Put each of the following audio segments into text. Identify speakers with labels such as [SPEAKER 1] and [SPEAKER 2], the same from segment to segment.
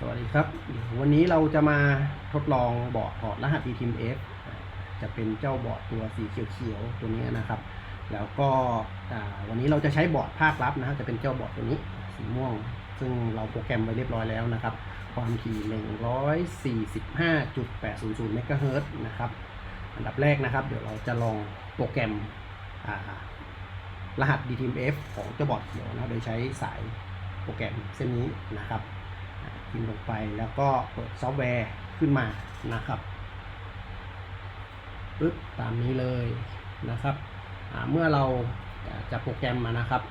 [SPEAKER 1] สวัสดีครับเดี๋ยววันนี้เราจะมาทดลองบอร์ดถอดรหัส eTeamF อ่าจะเป็นเจ้าบอร์ดตัวสีเขียวๆตัวนี้นะครับ แล้วก็วันนี้เราจะใช้บอร์ดภาคลับนะครับจะเป็นเจ้าบอร์ดตัวนี้สีม่วง ซึ่งเราโปรแกรมไว้เรียบร้อยแล้วนะครับ ความถี่ 145.800เมกะเฮิรตซ์นะครับ อันดับแรกนะครับ เดี๋ยวเราจะลองโปรแกรมรหัส DTMF ของเจ้าบอร์ดเขียวนะโดยใช้สายโปรแกรมเส้นนี้นะครับ พิมพ์ลงไปแล้วก็เปิดซอฟต์แวร์ขึ้นมานะครับปึ๊บตามนี้เลยนะครับ เมื่อเราจะโปรแกรมมานะครับ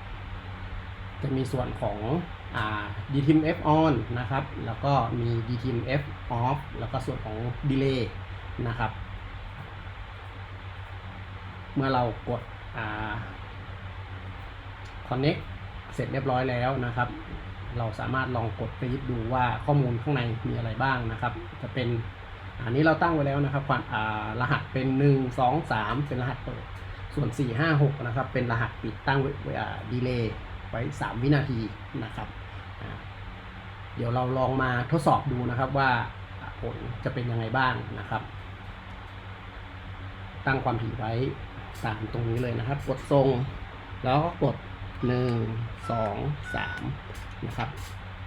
[SPEAKER 1] จะมีส่วนของอ DTMF on นะครับ แล้วก็มี DTMF off แล้วก็ส่วนของ delay นะครับ เมื่อเรากดอ่า connect เสร็จเรียบร้อยแล้วนะครับ เราสามารถลองกดไปดูว่าข้อมูลข้างในมีอะไรบ้างนะครับ จะเป็นอันนี้เราตั้งไว้แล้วนะครับความอ่ารหัสเป็น 1 2 3 เป็นรหัสเปิด ส่วน 4 5 6 นะครับ เป็นรหัสปิดตั้งไว้อ่าดีเลย์ไว้ 3 วินาทีนะครับเดี๋ยวเราลองมาทดสอบดูนะครับว่าผลจะเป็นยังไงบ้างนะครับ ตั้งความถี่ไว้ตามตรงนี้เลยนะครับ กดทรง แล้วก็กด 1 2 3นะครับ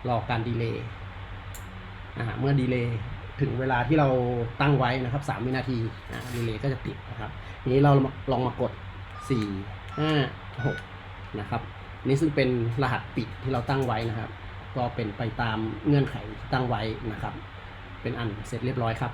[SPEAKER 1] รอการดีเลย์เมื่อดีเลย์ถึงเวลาที่เราตั้งไว้นะครับ3วินาทีดีเลย์ก็จะติดนะครับทีนี้เราลองมากด 4 5 6นะครับนี่ซึ่งเป็นรหัสปิดที่เราตั้งไว้นะครับ ก็เป็นไปตามเงื่อนไขที่ตั้งไว้นะครับ เป็นอันเสร็จเรียบร้อยครับ